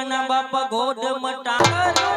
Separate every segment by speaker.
Speaker 1: ગોડિયાના બાપા ગોડ મટારો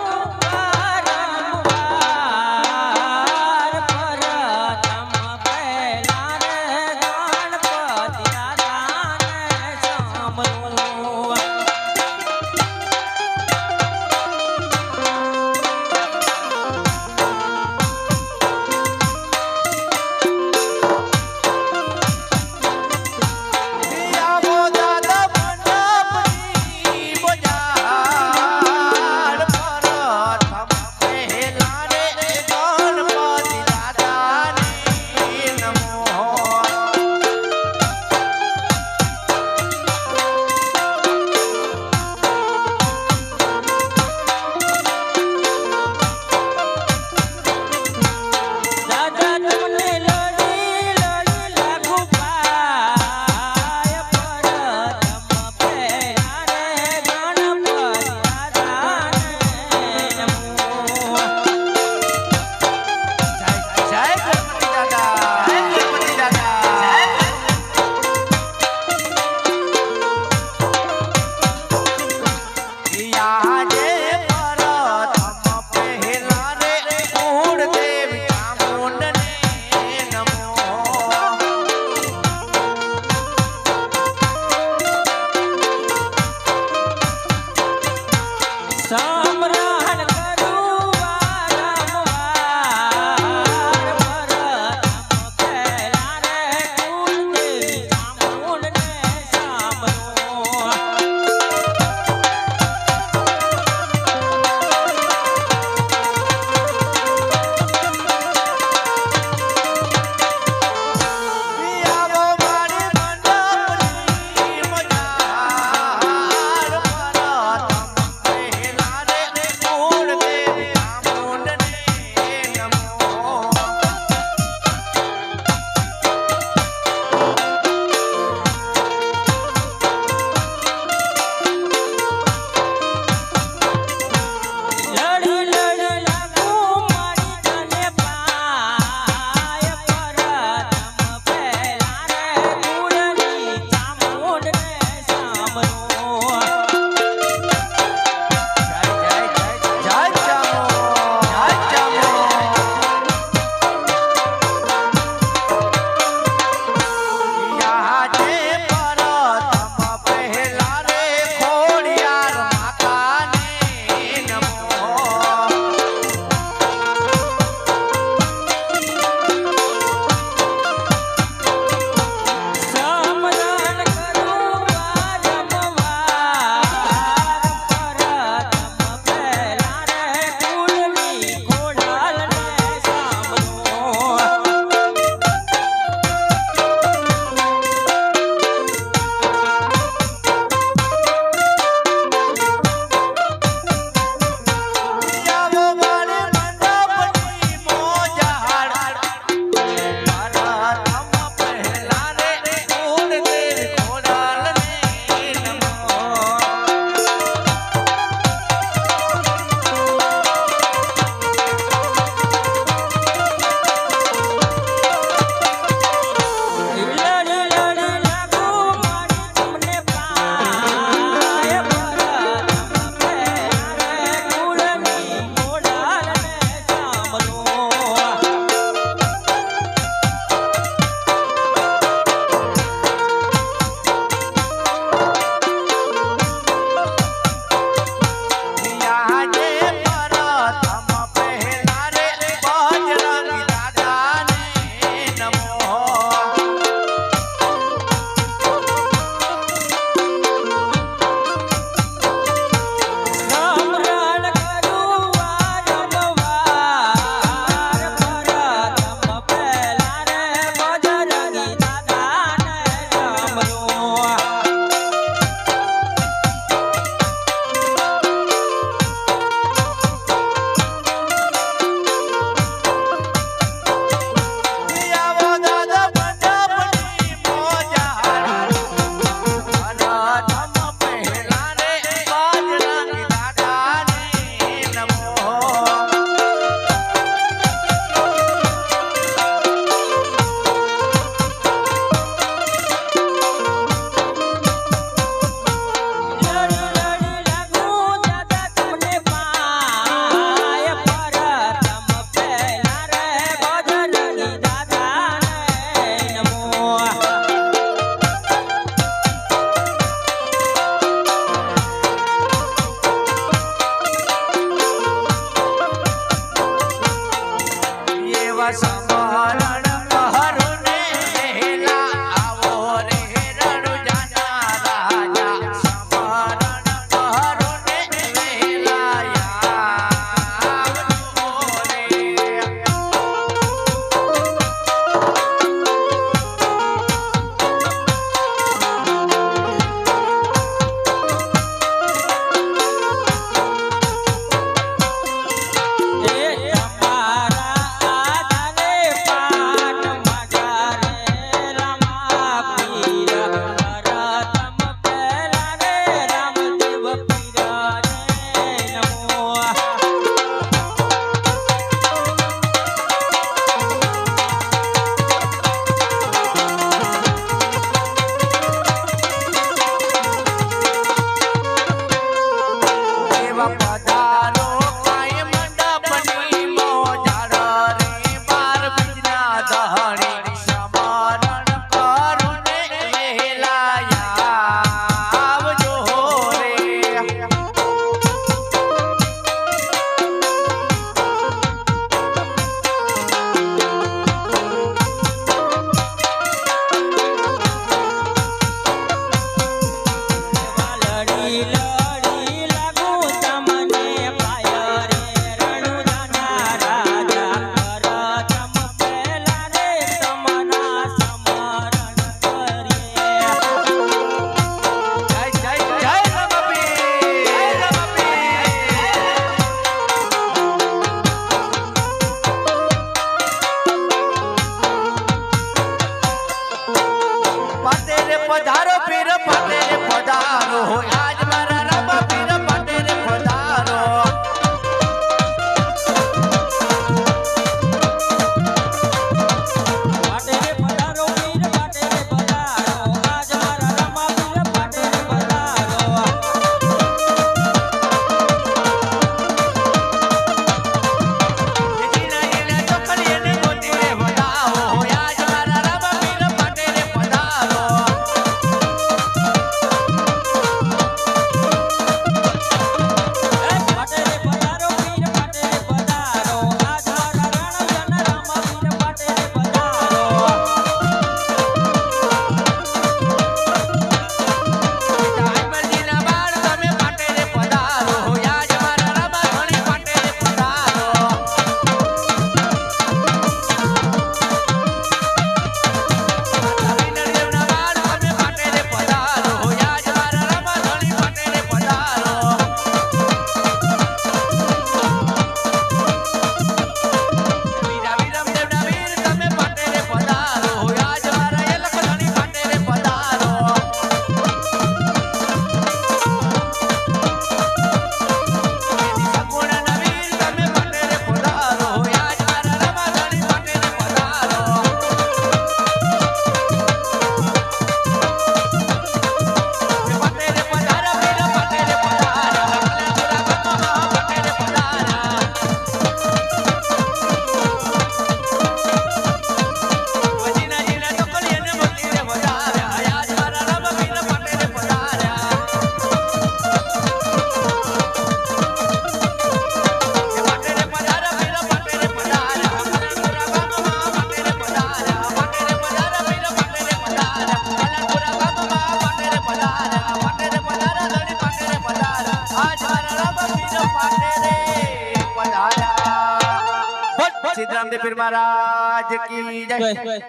Speaker 2: મહારાજ કી જય.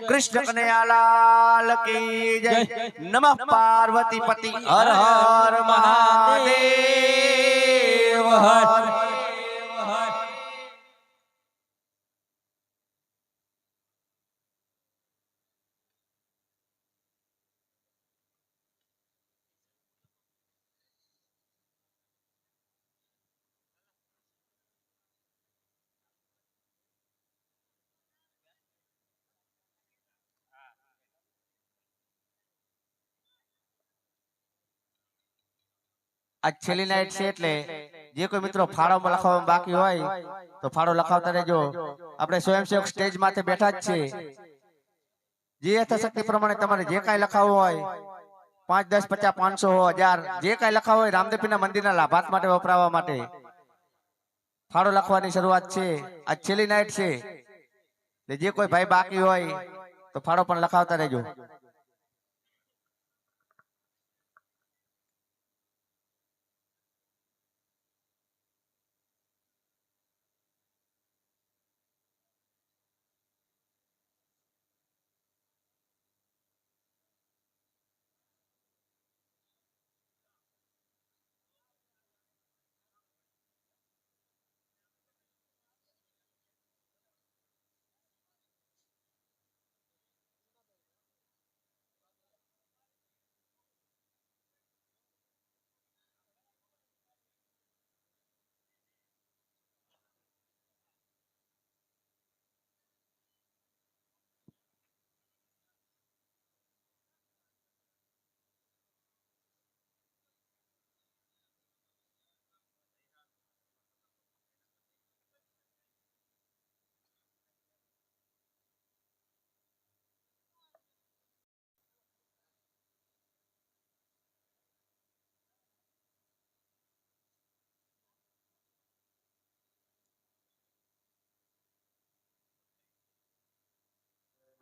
Speaker 2: કૃષ્ણ કનૈયાલાલ કી જય. નમઃ પાર્વતી પતિ હર હર મહાદેવ આજ છેલ્લી નાઈટ છે એટલે જે કોઈ મિત્રો ફાળોમાં લખાવવામાં બાકી હોય તો ફાળો લખાવતા રહેજો. આપણે સ્વયંસેવક સ્ટેજ માથે બેઠા જ છે જે યથાશક્તિ પ્રમાણે તમારે જે કાંઈ લખાવવું હોય પાંચ દસ પચાસ પાંચસો હજાર જે કાંઈ લખાવવું હોય રામદેવીના મંદિરના લાભાર્થ માટે વપરાવા માટે. ફાળો લખવાની શરૂઆત છે. આજ છેલ્લી નાઈટ છે. જે કોઈ ભાઈ બાકી હોય તો ફાળો પણ લખાવતા રહેજો.